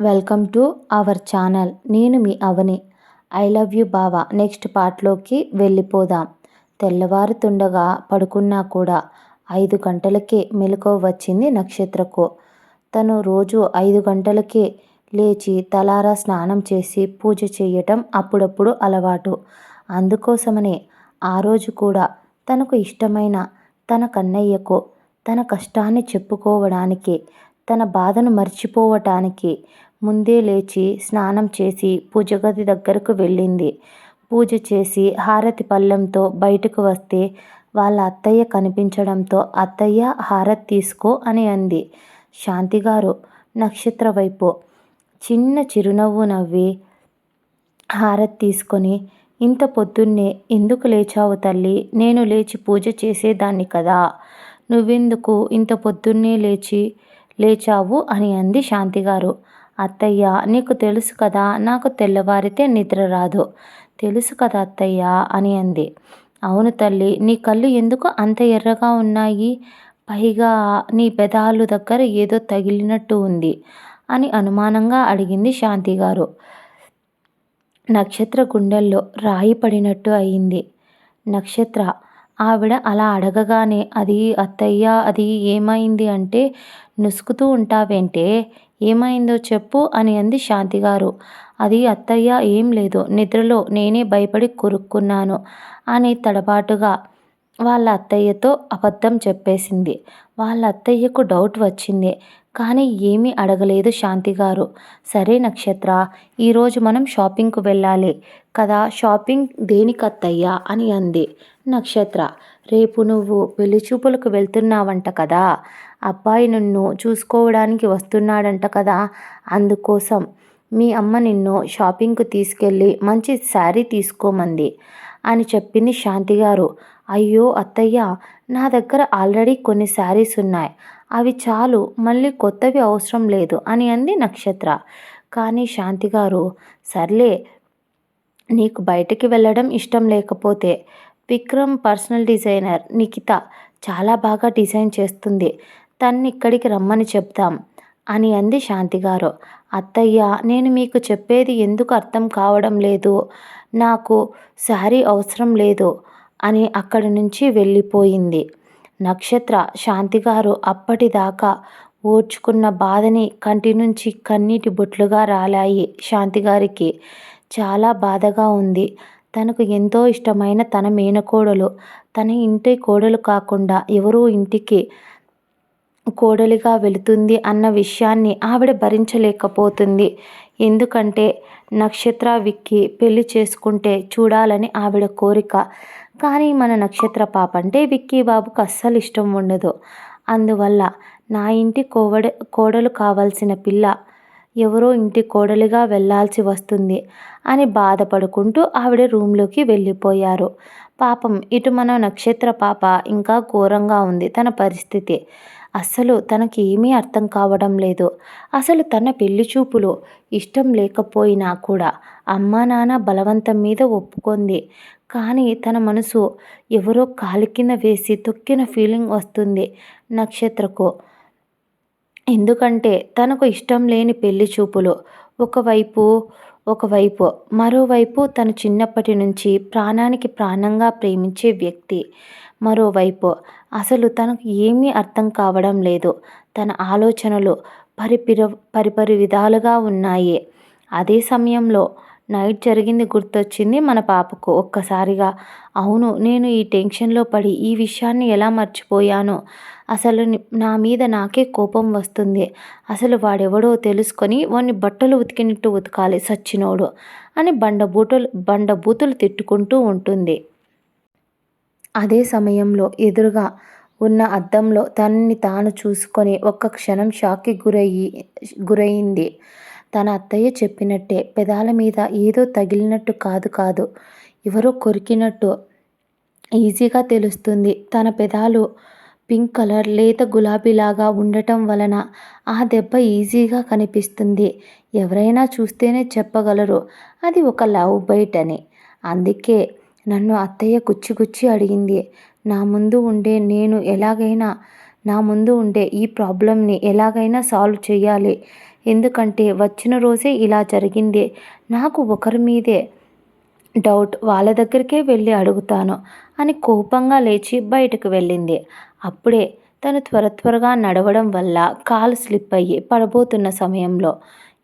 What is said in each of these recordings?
Welcome to our channel. నేను మీ అవని. I love you బావా. నెక్స్ట్ పార్ట్లోకి వెళ్ళిపోదాం. తెల్లవారుతుండగా పడుకున్నా కూడా ఐదు గంటలకే మెలకువ వచ్చింది నక్షత్రకు. తను రోజు ఐదు గంటలకే లేచి తలారా స్నానం చేసి పూజ చేయటం అప్పుడప్పుడు అలవాటు. అందుకోసమనే ఆ రోజు కూడా తనకు ఇష్టమైన తన కన్నయ్యకు తన కష్టాన్ని చెప్పుకోవడానికి తన బాధను మర్చిపోవటానికి ముందే లేచి స్నానం చేసి పూజగది దగ్గరకు వెళ్ళింది. పూజ చేసి హారతి పళ్ళెంతో బయటకు వస్తే వాళ్ళ అత్తయ్య కనిపించడంతో అత్తయ్య హారతి తీసుకో అని అంది. శాంతిగారు నక్షత్ర వైపు చిన్న చిరునవ్వు నవ్వి హారతి తీసుకొని ఇంత పొద్దున్నే ఎందుకు లేచావు తల్లి? నేను లేచి పూజ చేసేదాన్ని కదా. నువ్వెందుకు ఇంత పొద్దున్నే లేచి లేచావు? అని అంది శాంతిగారు అత్తయ్య నీకు తెలుసు కదా నాకు తెల్లవారితే నిద్ర రాదు. తెలుసు కదా అత్తయ్య అని అంది. అవును తల్లి నీ కళ్ళు ఎందుకు అంత ఎర్రగా ఉన్నాయి? పైగా నీ పెదాలు దగ్గర ఏదో తగిలినట్టు ఉంది అని అనుమానంగా అడిగింది శాంతి గారు. నక్షత్ర గుండెల్లో రాయి పడినట్టు అయింది. నక్షత్ర ఆవిడ అలా అడగగానే అది అత్తయ్య అది ఏమైంది అంటే నుసుకుతూ ఉంటావేంటే ఏమైందో చెప్పు అని అంది శాంతిగారు. అది అత్తయ్య ఏం లేదు నిద్రలో నేనే భయపడి కొరుక్కున్నాను అని తడబాటుగా వాళ్ళ అత్తయ్యతో అబద్ధం చెప్పేసింది. వాళ్ళ అత్తయ్యకు డౌట్ వచ్చింది కానీ ఏమీ అడగలేదు శాంతిగారు. సరే నక్షత్ర ఈరోజు మనం షాపింగ్కు వెళ్ళాలి కదా షాపింగ్ దేనికత్తయ్యా అని అంది నక్షత్ర. రేపు నువ్వు పెళ్ళి చూపులకు వెళ్తున్నావంట కదా అబ్బాయి నిన్ను చూసుకోవడానికి వస్తున్నాడంట కదా అందుకోసం మీ అమ్మ నిన్ను షాపింగ్కు తీసుకెళ్ళి మంచి శారీ తీసుకోమంది అని చెప్పింది శాంతి గారు. అయ్యో అత్తయ్య నా దగ్గర ఆల్రెడీ కొన్ని శారీస్ ఉన్నాయి. అవి చాలు మళ్ళీ కొత్తవి అవసరం లేదు అని అంది నక్షత్ర. కానీ శాంతి గారు సర్లే నీకు బయటికి వెళ్ళడం ఇష్టం లేకపోతే విక్రమ్ పర్సనల్ డిజైనర్ నిఖిత చాలా బాగా డిజైన్ చేస్తుంది. తన్ని ఇక్కడికి రమ్మని చెప్తాం అని అంది శాంతిగారు. అత్తయ్య నేను మీకు చెప్పేది ఎందుకు అర్థం కావడం లేదు? నాకు శారీ అవసరం లేదు అని అక్కడి నుంచి వెళ్ళిపోయింది. నక్షత్ర శాంతిగారు అప్పటిదాకా ఓర్చుకున్న బాధని కంటి నుంచి కన్నీటి బొట్లుగా రాలాయి శాంతిగారికి. చాలా బాధగా ఉంది. తనకు ఎంతో ఇష్టమైన తన మేనకోడలు తన ఇంటి కోడలు కాకుండా ఎవరో ఇంటికి కోడలిగా వెళుతుంది అన్న విషయాన్ని ఆవిడ భరించలేకపోతుంది. ఎందుకంటే నక్షత్ర విక్కి పెళ్ళి చేసుకుంటే చూడాలని ఆవిడ కోరిక. కానీ మన నక్షత్ర పాప అంటే విక్కీ బాబుకు అస్సలు ఇష్టం ఉండదు. అందువల్ల నా ఇంటి కోవడ కోడలు కావాల్సిన పిల్ల ఎవరో ఇంటి కోడలిగా వెళ్ళాల్సి వస్తుంది అని బాధపడుకుంటూ ఆవిడ రూమ్లోకి వెళ్ళిపోయారు. పాపం ఇటు మన నక్షత్ర పాప ఇంకా ఘోరంగా ఉంది తన పరిస్థితి. అస్సలు తనకి ఏమీ అర్థం కావడం లేదు. అసలు తన పెళ్ళి చూపులు ఇష్టం లేకపోయినా కూడా అమ్మా నాన్న బలవంతం మీద ఒప్పుకుంది. కానీ తన మనసు ఎవరో కాలి కింద వేసి తొక్కిన ఫీలింగ్ వస్తుంది నక్షత్రకు. ఎందుకంటే తనకు ఇష్టం లేని పెళ్ళి చూపులు ఒకవైపు ఒకవైపు మరోవైపు తను చిన్నప్పటి నుంచి ప్రాణానికి ప్రాణంగా ప్రేమించే వ్యక్తి. మరోవైపు అసలు తనకు ఏమీ అర్థం కావడం లేదు. తన ఆలోచనలు పరిపిర పరిపరి విధాలుగా ఉన్నాయి. అదే సమయంలో నైట్ జరిగింది గుర్తొచ్చింది మన పాపకు ఒక్కసారిగా. అవును నేను ఈ టెన్షన్లో పడి ఈ విషయాన్ని ఎలా మర్చిపోయాను. అసలు నా మీద నాకే కోపం వస్తుంది. అసలు వాడెవడో తెలుసుకొని వాడిని బట్టలు ఉతికినట్టు ఉతకాలి సచ్చినోడు అని బండబూటలు బండబూతులు తిట్టుకుంటూ ఉంటుంది. అదే సమయంలో ఎదురుగా ఉన్న అద్దంలో తనని తాను చూసుకొని ఒక్క క్షణం షాక్కి గురయ్యి గురయింది. తన అత్తయ్య చెప్పినట్టే పెదాల మీద ఏదో తగిలినట్టు కాదు కాదు. ఎవరో కొరికినట్టు ఈజీగా తెలుస్తుంది. తన పెదాలు పింక్ కలర్ లేత గులాబీలాగా ఉండటం వలన ఆ దెబ్బ ఈజీగా కనిపిస్తుంది. ఎవరైనా చూస్తేనే చెప్పగలరు అది ఒక లవ్ బైట్ అని. అందుకే నన్ను అత్తయ్య గుచ్చి గుచ్చి అడిగింది నా ముందు ఉండే నేను ఎలాగైనా నా ముందు ఉండే ఈ ప్రాబ్లమ్ని ఎలాగైనా సాల్వ్ చేయాలి ఎందుకంటే వచ్చిన రోజే ఇలా జరిగింది. నాకు ఒకరి మీదే డౌట్ వాళ్ళ దగ్గరికే వెళ్ళి అడుగుతాను అని కోపంగా లేచి బయటకు వెళ్ళింది. అప్పుడే తను త్వర త్వరగా నడవడం వల్ల కాలు స్లిప్ అయ్యి పడబోతున్న సమయంలో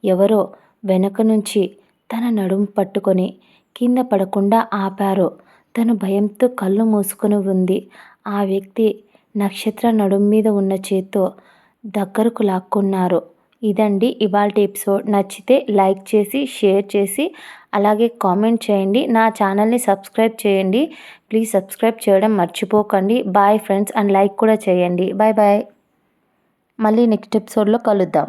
ఎవరో వెనక నుంచి తన నడుము పట్టుకొని కింద పడకుండా ఆపారు. తను భయంతో కళ్ళు మూసుకొని ఉంది. ఆ వ్యక్తి నక్షత్ర నడుము మీద ఉన్న చేత్తో దగ్గరకు లాక్కున్నారు. ఇదండి ఇవాళ ఎపిసోడ్. నచ్చితే లైక్ చేసి షేర్ చేసి అలాగే కామెంట్ చేయండి. నా ఛానల్ని సబ్స్క్రైబ్ చేయండి. ప్లీజ్ సబ్స్క్రైబ్ చేయడం మర్చిపోకండి. బాయ్ ఫ్రెండ్స్ అండ్ లైక్ కూడా చేయండి. Bye bye. మళ్ళీ నెక్స్ట్ ఎపిసోడ్లో కలుద్దాం.